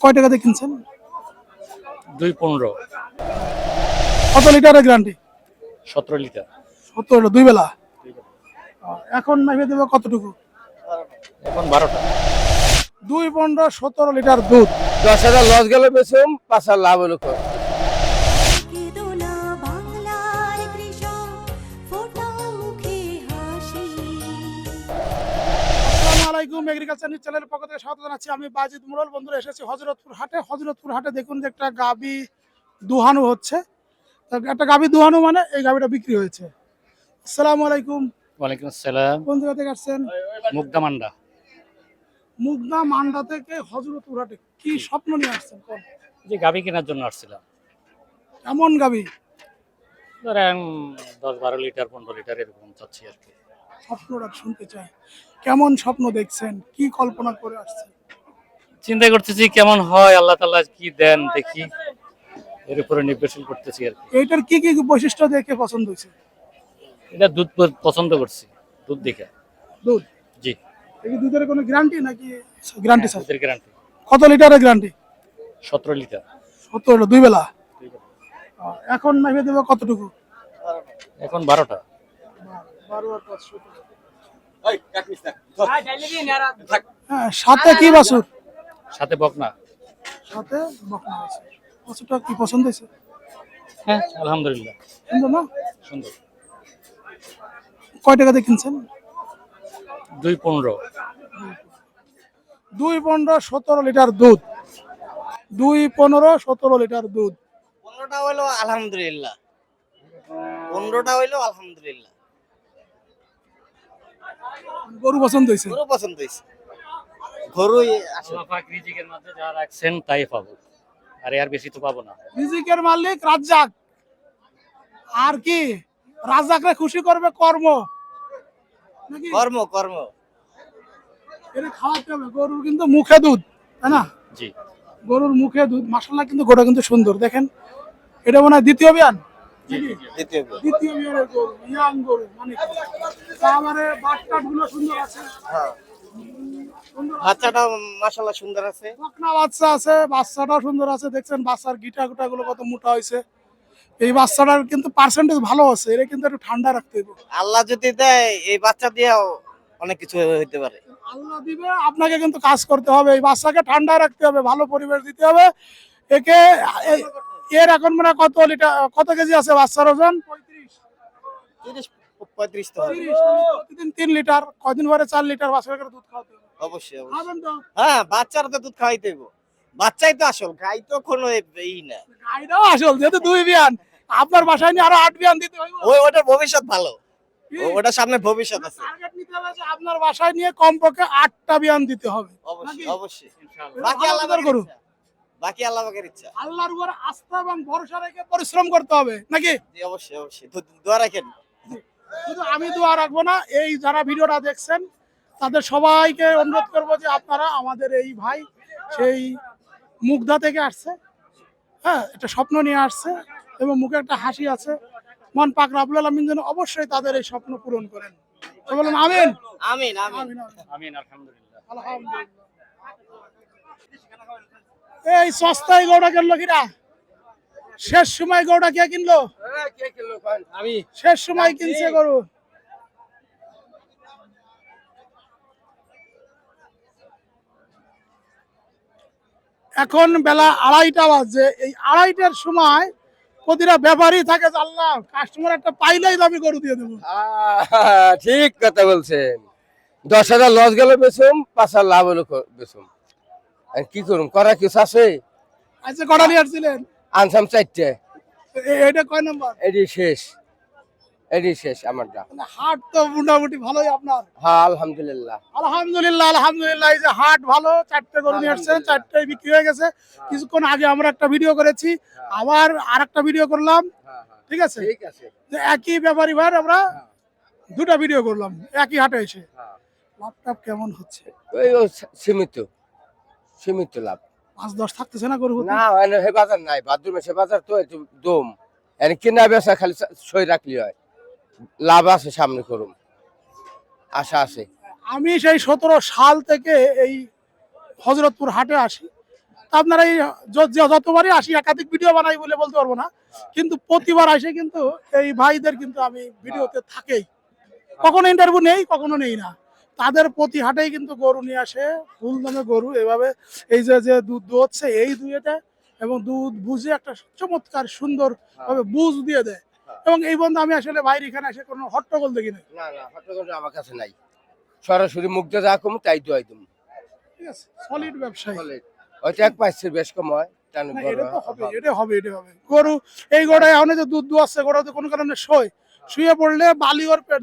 কয় টাকাতে কিনছেন? দুই পনেরো। কত লিটারের গ্যারান্টি সতেরো লিটার। সতেরো দুই বেলা? এখন নামিয়ে দেবে কতটুকু? এখন বারোটা। দুই পনেরো সতেরো লিটার দুধ। দশ হাজার লস গেল বেশি পাঁচ হাজার লাভ হলো আলাইকুম এগ্রিকালচার নিউজ চ্যানেলের পক্ষ থেকে স্বাগত জানাচ্ছি। আমি বাজিদ মুরল বন্ধুরা এসেছি হজরতপুর হাটে। হজরতপুর হাটে দেখুন যে একটা গাবি দুহানু হচ্ছে। একটা গাবি দুহানু মানে এই গাবিটা বিক্রি হয়েছে। আসসালামু আলাইকুম। ওয়ালাইকুম আসসালাম। কোন জায়গা থেকে আসছেন মুগদা মান্ডা। মুগদা মান্ডা থেকে হজরতপুর হাটে কি স্বপ্ন নিয়ে আসছেন? যে গাভি কেনার জন্য আসছিলাম। এমন গাবি? ধরেন দশ বারো লিটার পনেরো লিটার এরকম চাচ্ছি আর কি। স্বপ্নটা শুনতে চাই কেমন স্বপ্ন দেখছেন? কি কল্পনা করে আসছেন? চিন্তা করতেছি কেমন হয় আল্লাহ তাআলা কি দেন দেখি। এর উপরে নির্ভরশীল করতেছি আর এটার কি কি বৈশিষ্ট্য দেখে পছন্দ হয়েছে? এটা দুধ পছন্দ করছি দুধ দেখে। দুধ? জি। এই দুধের কোনো গ্যারান্টি নাকি গ্যারান্টি স্যার দুধের গ্যারান্টি কত লিটারের গ্যারান্টি 17 লিটার। 17 দুই বেলা? এখন নাইবে দেব কতটুকু? এখন 12টা সাথে কি বাছুর? সাথে বকনা। সাথে বকনা বাছুরটা কি পছন্দ হয়েছে? হ্যাঁ আলহামদুলিল্লাহ। সুন্দর না? সুন্দর। কয় টাকাতে কিনছেন? দুই পনেরো। দুই পনেরো সতেরো লিটার দুধ। দুই পনেরো সতেরো লিটার দুধ। পনেরোটা হইল আলহামদুলিল্লাহ। পনেরোটা হইল আলহামদুলিল্লাহ। গরু পছন্দ হয়েছে? গরু পছন্দ হয়েছে। গরুই আসলে। আল্লাহ পাক রিজিকের মধ্যে যা রাখছেন তাই পাবো। আর এর বেশি তো পাবো না। রিজিকের মালিক রাজ্জাক। আর কি? রাজ্জাকরে খুশি করবে কর্ম। নাকি? কর্ম কর্ম। এটা খাওয়াতে হবে। গরুর কিন্তু মুখে দুধ তাই না? জি। গরুর মুখে দুধ মাসাল্লাহ কিন্তু গোটা কিন্তু সুন্দর। দেখেন এটা মনে হয় দ্বিতীয় বিয়ান? দ্বিতীয় দ্বিতীয় বিয়ানের গরু ইয়াং গরু মানে তারপরে বাটকাটগুলো সুন্দর আছে। হ্যাঁ। সুন্দর বাচ্চাটা মাশাল্লাহ সুন্দর আছে। বকনা বাচ্চা আছে বাচ্চাটাও সুন্দর আছে। দেখছেন বাচ্চার গিটা গুটা গুলো কত মোটা হয়েছে। এই বাচ্চাটার কিন্তু পার্সেন্টেজ ভালো আছে এটা কিন্তু একটু ঠান্ডা রাখতে হবে। আল্লাহ যদি দেয় এই বাচ্চা দিয়েও অনেক কিছু হইতে পারে। আল্লাহ দিবে আপনাকে কিন্তু কাজ করতে হবে। এই বাচ্চাকে ঠান্ডা রাখতে হবে ভালো পরিবেশ দিতে হবে। একে এর এখন মানে কত লিটার কত কেজি আছে বাচ্চার ওজন? পঁয়ত্রিশ তিরিশ পঁয়ত্রিশ তো হবে। তিরিশ, প্রতিদিন তিন লিটার কদিন পরে চার লিটার বাচ্চা করে দুধ খাওয়াতে অবশ্যই অবশ্যই। খাবেন তো। হ্যাঁ বাচ্চারা তো দুধ খাওয়াইতে বাচ্চাই তো আসল গাই তো কোনো ই না। গাইটাও আসল যেহেতু দুই বিয়ান আপনার বাসায় নিয়ে আরও আট বিয়ান দিতে ওই ওটার ভবিষ্যৎ ভালো। কি? ও- ওটার সামনে ভবিষ্যৎ আছে। হবে আপনার বাসায় নিয়ে কমপক্ষে আটটা বিয়ান দিতে হবে। অবশ্যই অবশ্যই। বাকি আদর করুন। বাকি আল্লাহ পাকের ইচ্ছা। আল্লাহর উপর আস্থা এবং ভরসা রেখে পরিশ্রম করতে হবে নাকি? জি অবশ্যই অবশ্যই। দোয়া রাখেন। শুধু আমি দোয়া রাখব না এই যারা ভিডিওটা দেখছেন তাদের সবাইকে অনুরোধ করব যে আপনারা আমাদের এই ভাই সেই মুগ্ধা থেকে আসছে হ্যাঁ একটা স্বপ্ন নিয়ে আসছে এবং মুখে একটা হাসি আছে। মন পাক রাবুল আলমিন যেন অবশ্যই তাদের এই স্বপ্ন পূরণ করেন। তো বলুন আমিন। আমিন, আমিন। আমিন আলহামদুলিল্লাহ। আলহামদুলিল্লাহ। এই সস্তায় গৌড়া কিনলো কিনা? শেষ সময় গৌড়া কে কিনলো? আমি। শেষ সময় কিনছে গরু। এখন বেলা আড়াইটা বাজে। এই আড়াইটার সময় প্রতিটা ব্যাপারই থাকে আল্লাহ কাস্টমার একটা পাইলেই তো আমি গরু দিয়ে দেবো। ঠিক কথা বলছেন। দশ হাজার লস গেল বেসুম পাঁচ হাজার লাভ হলো বেসুম আর কি করুম? করা কিছু আছে আচ্ছা কটা নিয়ে আসছিলেন? আনসাম চারটে। এটা কয় নম্বর? এটি শেষ। এটি শেষ আমারটা। মানে হাট তো মোটামুটি ভালোই আপনার। হ্যাঁ আলহামদুলিল্লাহ। আলহামদুলিল্লাহ আলহামদুলিল্লাহ। এই যে হাট ভালো চারটে গরু নিয়ে আসছেন চারটে বিক্রি হয়ে গেছে। কিছুক্ষণ আগে আমরা একটা ভিডিও করেছি। আবার আর একটা ভিডিও করলাম। ঠিক আছে? ঠিক আছে। একই ব্যাপারী ভাই আমরা দুটা ভিডিও করলাম। একই হাটে এসে। হ্যাঁ। লাভটাপ কেমন হচ্ছে? ওই সীমিত। সীমিত লাভ। পাঁচ দশ থাকতেছে না গরু না হে বাজার নাই বাথরুমে সে বাজার তো একটু দম। এনে কিনা বেচা খালি সই রাখলি হয়। লাভ আছে সামনে করুম আশা আছে। আমি সেই সতেরো সাল থেকে এই হজরতপুর হাটে আসি। আপনারা এই যতবারই আসি একাধিক ভিডিও বানাই বলে বলতে পারব না। কিন্তু প্রতিবার আসে কিন্তু এই ভাইদের কিন্তু আমি ভিডিওতে থাকেই। কখনো ইন্টারভিউ নেই কখনো নেই না। তাদের প্রতি হাটেই কিন্তু গরু নিয়ে আসে ফুল দামে গরু। এভাবে এই যে যে দুধ দোচ্ছে এই দুইটা এবং দুধ বুঝে একটা চমৎকার সুন্দর ভাবে বুঝ দিয়ে দেয়। এবং এই বন্ধু আমি আসলে বাইরে এখানে এসে কোনো হট্টগোল দেখি না হট্টগোল আমার কাছে নাই। সরাসরি মুখ দিয়ে যা কম তাই দোয়াই তুমি ঠিক আছে সলিড ব্যবসায়ী। হয়তো এক পাঁচের বেশ কম হয় এটা তো হয়, হবে। এটা হবে এটা হবে। গরু এই গোড়ায় এখন যে দুধ গোড়া তো কোনো কারণে শোয়। শুয়ে পড়লে বালি ওর পেট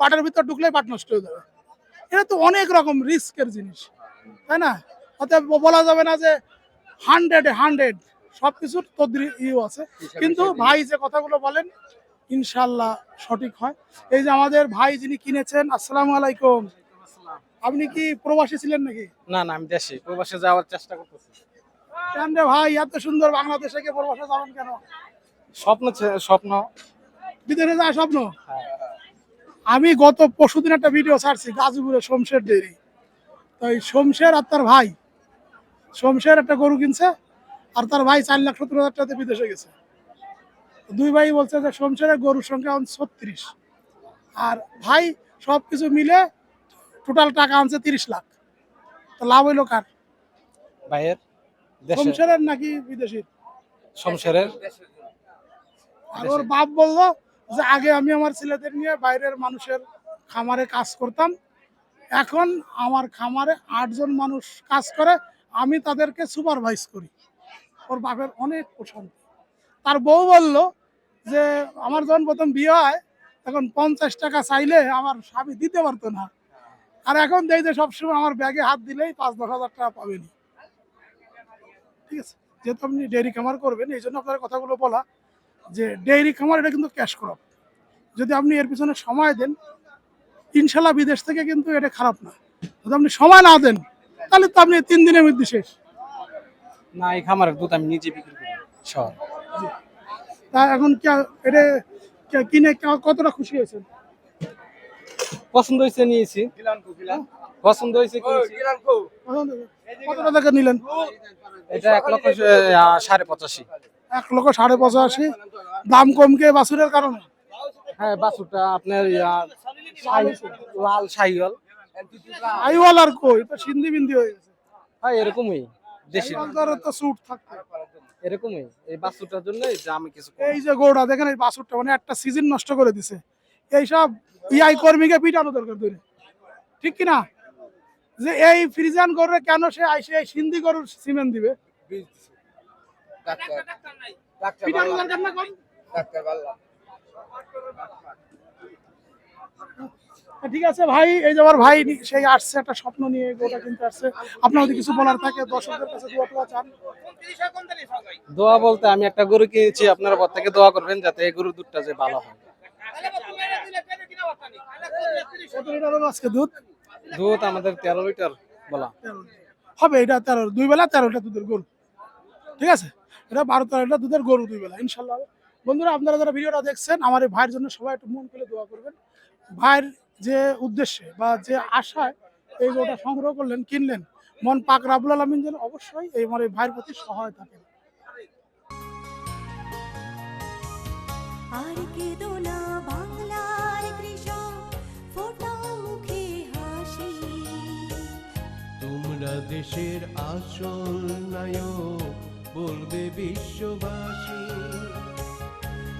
পাটের ভিতর ঢুকলে পাট নষ্ট হয়ে যাবে। এটা তো অনেক রকম রিস্কের জিনিস তাই না? অতএব বলা যাবে না যে হান্ড্রেড হান্ড্রেড সব কিছুর তদ্রি ইউ আছে। কিন্তু ভাই যে কথাগুলো বলেন ইনশাল্লাহ সঠিক হয়। এই যে আমাদের ভাই যিনি কিনেছেন আসসালামু আলাইকুম। আপনি কি প্রবাসী ছিলেন নাকি? না না আমি দেশে। প্রবাসে যাওয়ার চেষ্টা করতেছি। কেন রে ভাই এত সুন্দর বাংলাদেশে কে প্রবাসে যাবেন কেন? স্বপ্ন স্বপ্ন। বিদেশে যাওয়ার স্বপ্ন। আমি গত পরশুদিন একটা ভিডিও ছাড়ছি গাজীপুরে শমশের ডেরি তো এই শমশের আর তার ভাই শমশের একটা গরু কিনছে আর তার ভাই চার লাখ সত্তর হাজার টাকাতে বিদেশে গেছে। দুই ভাই বলছে যে শমশেরের গরুর সংখ্যা এখন ছত্রিশ। আর ভাই সব কিছু মিলে টোটাল টাকা আনছে তিরিশ লাখ। তো লাভ হইল কার? ভাইয়ের? শমশেরের নাকি বিদেশির? শমশেরের? আর ওর বাপ বলল যে আগে আমি আমার ছেলেদের নিয়ে বাইরের মানুষের খামারে কাজ করতাম। এখন আমার খামারে আটজন মানুষ কাজ করে, আমি তাদেরকে সুপারভাইজ করি। ওর বাপের অনেক পছন্দ তার বউ বলল যে, আমার যখন প্রথম বিয়ে হয়, তখন পঞ্চাশ টাকা চাইলে আমার স্বামী দিতে পারতো না। আর এখন দেই যে সবসময় আমার ব্যাগে হাত দিলেই পাঁচ, দশ হাজার টাকা পাবেনি। ঠিক আছে? যেহেতু আপনি ডেয়ারি খামার করবেন, এই জন্য আপনার কথাগুলো বলা যে ডেইরি খামার এটা কিন্তু ক্যাশ ক্রপ যদি আপনি এর পিছনে সময় দেন ইনশাল্লাহ বিদেশ থেকে কিন্তু এটা খারাপ না। যদি আপনি সময় না দেন তাহলে তো আপনি তিন দিনের মধ্যে শেষ। না এই খামারের দুধ আমি নিজে বিক্রি করি শহর তা এখন কে- এটা কিনে কতটা খুশি হয়েছেন? পছন্দ হয়েছে নিয়েছি। পছন্দ হয়েছে। কতটা টাকা নিলেন? এটা এক লক্ষ সাড়ে পঁচাশি। এক লক্ষ সাড়ে পঁচাশি। দাম কমকে বাছুরের কারণে? হ্যাঁ বাছুরটা আপনার লাল শাহিওয়াল আইওয়াল আর কই? তো সিন্ধি বিন্দি হয়ে গেছে। হ্যাঁ এরকমই দেশি। তো স্যুট থাকতো এরকমই এই বাছুরটার জন্য আমি কিছু এই যে গৌড়া দেখেন এই বাছুরটা মানে একটা সিজন নষ্ট করে দিছে। এইসব ইআই কর্মীকে পিটানো দরকার ধরে। ঠিক কি না যে এই ফ্রিজান গরুরে কেন সে আইসে এই সিন্ধি গরুর সিমেন্ট দিবে? পিটানো দরকার না ডাক্তার বাল্লা। ঠিক আছে ভাই এই যে আমার ভাই সেই আসছে একটা স্বপ্ন নিয়ে গোটা কিনতে আসছে। আপনার যদি কিছু বলার থাকে দর্শকদের কাছে দোয়া টোয়া চান। দোয়া বলতে আমি একটা গরু কিনেছি আপনারা পর থেকে দোয়া করবেন যাতে এই গরুর দুধটা যে ভালো হয়। কত লিটার হলো আজকে দুধ? দুধ আমাদের তেরো লিটার বলা। তেরো। হবে এটা তেরো দুই বেলা তেরো লিটার দুধের গরু। ঠিক আছে? এটা বারো তেরো লিটার দুধের গরু দুই বেলা ইনশাল্লাহ। বন্ধুরা আপনারা যারা ভিডিওটা দেখছেন আমার এই ভাইয়ের জন্য সবাই একটু মন খুলে দোয়া করবেন। ভাইয়ের যে উদ্দেশ্যে বা যে আশায় এই গরুটা সংগ্রহ করলেন কিনলেন মন পাক রাবুল আলমিন যেন অবশ্যই এই আমার এই ভাইয়ের প্রতি সহায় থাকেন আর কেঁদো না বাংলার কৃষক ফোটাও মুখে হাসি। তোমরা দেশের আসল নায়ক বলবে বিশ্ববাসী।